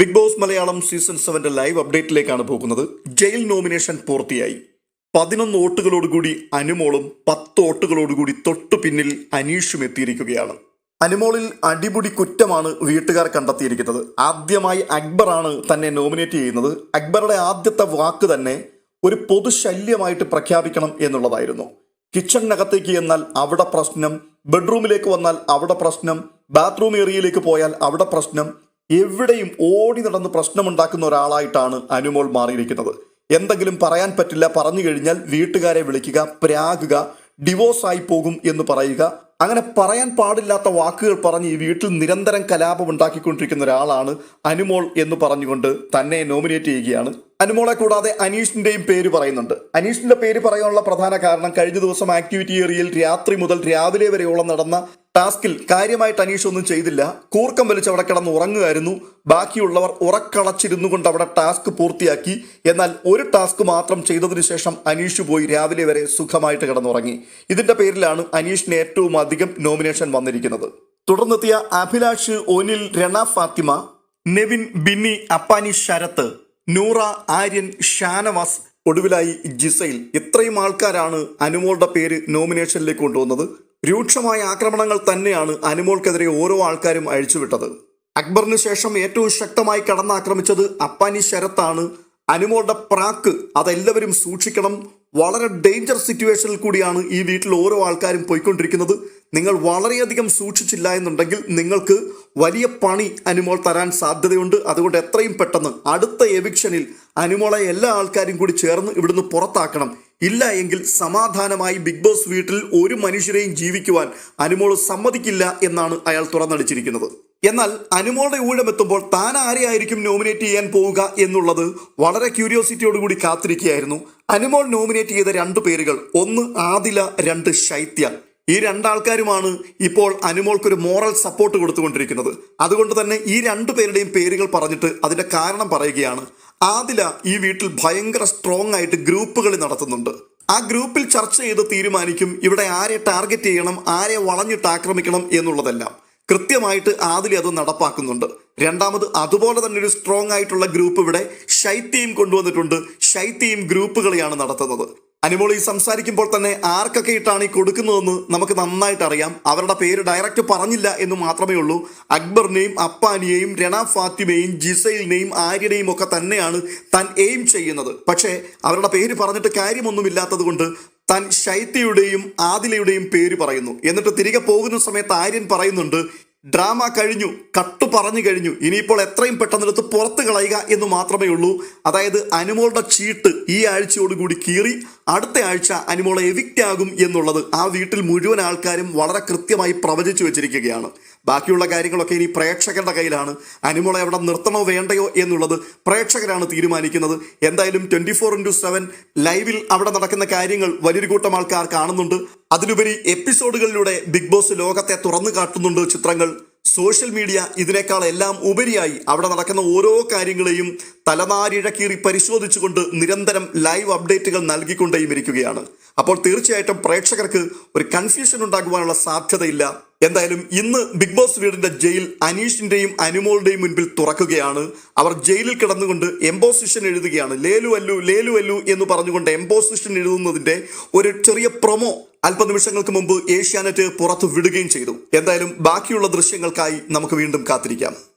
Big Boss Malayalam season സെവന്റെ live അപ്ഡേറ്റിലേക്കാണ് പോകുന്നത്. ജയിൽ നോമിനേഷൻ പൂർത്തിയായി. പതിനൊന്ന് വോട്ടുകളോടുകൂടി അനുമോളും പത്ത് വോട്ടുകളോടുകൂടി തൊട്ടു പിന്നിൽ അനീഷും എത്തിയിരിക്കുകയാണ്. അനുമോളിൽ അടിപൊളി കുറ്റമാണ് വീട്ടുകാർ കണ്ടെത്തിയിരിക്കുന്നത്. ആദ്യമായി അക്ബറാണ് തന്നെ നോമിനേറ്റ് ചെയ്യുന്നത്. അക്ബറുടെ ആദ്യത്തെ വാക്ക് തന്നെ ഒരു പൊതുശല്യമായിട്ട് പ്രഖ്യാപിക്കണം എന്നുള്ളതായിരുന്നു. കിച്ചണിനകത്തേക്ക് എന്നാൽ അവിടെ പ്രശ്നം ബെഡ്റൂമിലേക്ക് വന്നാൽ അവിടെ പ്രശ്നം ബാത്റൂം ഏരിയയിലേക്ക് പോയാൽ അവിടെ പ്രശ്നം എവിടെയും ഓടി നടന്ന് പ്രശ്നമുണ്ടാക്കുന്ന ഒരാളായിട്ടാണ് അനുമോൾ മാറിയിരിക്കുന്നത്. എന്തെങ്കിലും പറയാൻ പറ്റില്ല പറഞ്ഞു കഴിഞ്ഞാൽ വീട്ടുകാരെ വിളിക്കുക പ്രാകുക ഡിവോഴ്സ് ആയി പോകും എന്ന് പറയുക. അങ്ങനെ പറയാൻ പാടില്ലാത്ത വാക്കുകൾ പറഞ്ഞ് ഈ വീട്ടിൽ നിരന്തരം കലാപം ഉണ്ടാക്കിക്കൊണ്ടിരിക്കുന്ന ഒരാളാണ് അനുമോൾ എന്ന് പറഞ്ഞുകൊണ്ട് തന്നെ നോമിനേറ്റ് ചെയ്യുകയാണ്. അനുമോളെ കൂടാതെ അനീഷിന്റെയും പേര് പറയുന്നുണ്ട്. അനീഷിന്റെ പേര് പറയാനുള്ള പ്രധാന കാരണം കഴിഞ്ഞ ദിവസം ആക്ടിവിറ്റി ഏരിയയിൽ രാത്രി മുതൽ രാവിലെ വരെയോളം നടന്ന ടാസ്കിൽ കാര്യമായിട്ട് അനീഷ് ചെയ്തില്ല. കൂർക്കം വലിച്ച് അവിടെ കിടന്ന് ഉറങ്ങുമായിരുന്നു ബാക്കിയുള്ളവർ ഉറക്കളച്ചിരുന്നു കൊണ്ട് അവിടെ ടാസ്ക് പൂർത്തിയാക്കി. എന്നാൽ ഒരു ടാസ്ക് മാത്രം ചെയ്തതിനു ശേഷം അനീഷ് പോയി രാവിലെ വരെ സുഖമായിട്ട് കിടന്നുറങ്ങി. ഇതിന്റെ പേരിലാണ് അനീഷിന് ഏറ്റവും അധികം നോമിനേഷൻ വന്നിരിക്കുന്നത്. തുടർന്നെത്തിയ അഭിലാഷ് ഒനിൽ രണ ഫാത്തിമ നെവിൻ ബിന്നി അപ്പാനി ശരത്ത് നൂറ ആര്യൻ ഷാനവാസ് ഒടുവിലായി ജിസൈൽ ഇത്രയും ആൾക്കാരാണ് അനുമോളുടെ പേര് നോമിനേഷനിലേക്ക് കൊണ്ടുവന്നത്. രൂക്ഷമായ ആക്രമണങ്ങൾ തന്നെയാണ് അനുമോൾക്കെതിരെ ഓരോ ആൾക്കാരും അഴിച്ചുവിട്ടത്. അക്ബറിന് ശേഷം ഏറ്റവും ശക്തമായി കടന്നാക്രമിച്ചത് അപ്പാനി ശരത്താണ്. അനുമോളുടെ പ്രാക്ക് അതെല്ലാവരും സൂക്ഷിക്കണം. വളരെ ഡേഞ്ചർ സിറ്റുവേഷനിൽ കൂടിയാണ് ഈ വീട്ടിൽ ഓരോ ആൾക്കാരും പോയിക്കൊണ്ടിരിക്കുന്നത്. നിങ്ങൾ വളരെയധികം സൂക്ഷിച്ചില്ല എന്നുണ്ടെങ്കിൽ നിങ്ങൾക്ക് വലിയ പണി അനുമോൾ തരാൻ സാധ്യതയുണ്ട്. അതുകൊണ്ട് എത്രയും പെട്ടെന്ന് അടുത്ത എവിക്ഷനിൽ അനുമോളെ എല്ലാ ആൾക്കാരും കൂടി ചേർന്ന് ഇവിടുന്ന് പുറത്താക്കണം. ഇല്ല എങ്കിൽ സമാധാനമായി ബിഗ് ബോസ് വീട്ടിൽ ഒരു മനുഷ്യരെയും ജീവിക്കുവാൻ അനുമോൾ സമ്മതിക്കില്ല എന്നാണ് അയാൾ തുറന്നടിച്ചിരിക്കുന്നത്. എന്നാൽ അനുമോളുടെ ഊഴമെത്തുമ്പോൾ താൻ ആരെയായിരിക്കും നോമിനേറ്റ് ചെയ്യാൻ പോവുക എന്നുള്ളത് വളരെ ക്യൂരിയോസിറ്റിയോടുകൂടി കാത്തിരിക്കുകയായിരുന്നു. അനുമോൾ നോമിനേറ്റ് ചെയ്ത രണ്ട് പേരുകൾ ഒന്ന് ആദില രണ്ട് ശൈത്യ. ഈ രണ്ടാൾക്കാരുമാണ് ഇപ്പോൾ അനുമോൾക്കൊരു മോറൽ സപ്പോർട്ട് കൊടുത്തുകൊണ്ടിരിക്കുന്നത്. അതുകൊണ്ട് തന്നെ ഈ രണ്ടു പേരുടെയും പേരുകൾ പറഞ്ഞിട്ട് അതിന്റെ കാരണം പറയുകയാണ്. ആദില ഈ വീട്ടിൽ ഭയങ്കര സ്ട്രോങ് ആയിട്ട് ഗ്രൂപ്പുകൾ നടത്തുന്നുണ്ട്. ആ ഗ്രൂപ്പിൽ ചർച്ച ചെയ്ത് തീരുമാനിക്കും ഇവിടെ ആരെ ടാർഗറ്റ് ചെയ്യണം ആരെ വളഞ്ഞിട്ട് ആക്രമിക്കണം എന്നുള്ളതെല്ലാം. കൃത്യമായിട്ട് ആദില അത് നടപ്പാക്കുന്നുണ്ട്. രണ്ടാമത് അതുപോലെ തന്നെ ഒരു സ്ട്രോങ് ആയിട്ടുള്ള ഗ്രൂപ്പ് ഇവിടെ ശൈത്യയും കൊണ്ടുവന്നിട്ടുണ്ട്. ശൈത്യയും ഗ്രൂപ്പുകളെയാണ് നടത്തുന്നത്. അനുമോൾ ഈ സംസാരിക്കുമ്പോൾ തന്നെ ആർക്കൊക്കെ ഇട്ടാണ് ഈ കൊടുക്കുന്നതെന്ന് നമുക്ക് നന്നായിട്ട് അറിയാം അവരുടെ പേര് ഡയറക്റ്റ് പറഞ്ഞില്ല എന്ന് മാത്രമേ ഉള്ളൂ. അക്ബറിനെയും അപ്പാനിയെയും രണ ഫാത്തിമയും ജിസൈലിനെയും ആര്യനെയും ഒക്കെ തന്നെയാണ് താൻ എയിം ചെയ്യുന്നത്. പക്ഷേ അവരുടെ പേര് പറഞ്ഞിട്ട് കാര്യമൊന്നുമില്ലാത്തത് കൊണ്ട് താൻ ശൈത്യയുടെയും ആദിലയുടെയും പേര് പറയുന്നു. എന്നിട്ട് തിരികെ പോകുന്ന സമയത്ത് ആര്യൻ പറയുന്നുണ്ട് ഡ്രാമ കഴിഞ്ഞു കട്ടു പറഞ്ഞു കഴിഞ്ഞു. ഇനിയിപ്പോൾ എത്രയും പെട്ടെന്നെടുത്ത് പുറത്ത് കളയുക എന്ന് മാത്രമേ ഉള്ളൂ. അതായത് അനുമോളുടെ ചീട്ട് ഈ ആഴ്ചയോടുകൂടി കീറി അടുത്ത ആഴ്ച അനുമോളെ എവിക്റ്റ് ആകും എന്നുള്ളത് ആ വീട്ടിൽ മുഴുവൻ ആൾക്കാരും വളരെ കൃത്യമായി പ്രവചിച്ചു വെച്ചിരിക്കുകയാണ്. ബാക്കിയുള്ള കാര്യങ്ങളൊക്കെ ഇനി പ്രേക്ഷകരുടെ കയ്യിലാണ്. അനുമോളെ എവിടെ നിർത്തണോ വേണ്ടയോ എന്നുള്ളത് പ്രേക്ഷകരാണ് തീരുമാനിക്കുന്നത്. എന്തായാലും ട്വന്റി ഫോർ ഇന്റു സെവൻ ലൈവിൽ അവിടെ നടക്കുന്ന കാര്യങ്ങൾ വലിയൊരു കൂട്ടം ആൾക്കാർ കാണുന്നുണ്ട്. അതിലുപരി എപ്പിസോഡുകളിലൂടെ ബിഗ് ബോസ് ലോകത്തെ തുറന്നു കാട്ടുന്നുണ്ട് ചിത്രങ്ങൾ. സോഷ്യൽ മീഡിയ ഇതിനേക്കാൾ എല്ലാം ഉപരിയായി അവിടെ നടക്കുന്ന ഓരോ കാര്യങ്ങളെയും തലനാരിഴക്കീറി പരിശോധിച്ചുകൊണ്ട് നിരന്തരം ലൈവ് അപ്ഡേറ്റുകൾ നൽകിക്കൊണ്ടേയും ഇരിക്കുകയാണ് അപ്പോൾ തീർച്ചയായിട്ടും പ്രേക്ഷകർക്ക് ഒരു കൺഫ്യൂഷൻ ഉണ്ടാകുവാനുള്ള സാധ്യതയില്ല. എന്തായാലും ഇന്ന് ബിഗ് ബോസ് വീടിന്റെ ജയിൽ അനീഷിന്റെയും അനുമോളുടെയും മുൻപിൽ തുറക്കുകയാണ്. അവർ ജയിലിൽ കിടന്നുകൊണ്ട് എംബോസിഷൻ എഴുതുകയാണ്. ലേലു അല്ലു ലേലു അല്ലു എന്ന് പറഞ്ഞുകൊണ്ട് എംബോസിഷൻ എഴുതുന്നതിന്റെ ഒരു ചെറിയ പ്രൊമോ അല്പനിമിഷങ്ങൾക്ക് മുമ്പ് ഏഷ്യാനെറ്റ് പുറത്തു വിടുകയും ചെയ്തു. എന്തായാലും ബാക്കിയുള്ള ദൃശ്യങ്ങൾക്കായി നമുക്ക് വീണ്ടും കാത്തിരിക്കാം.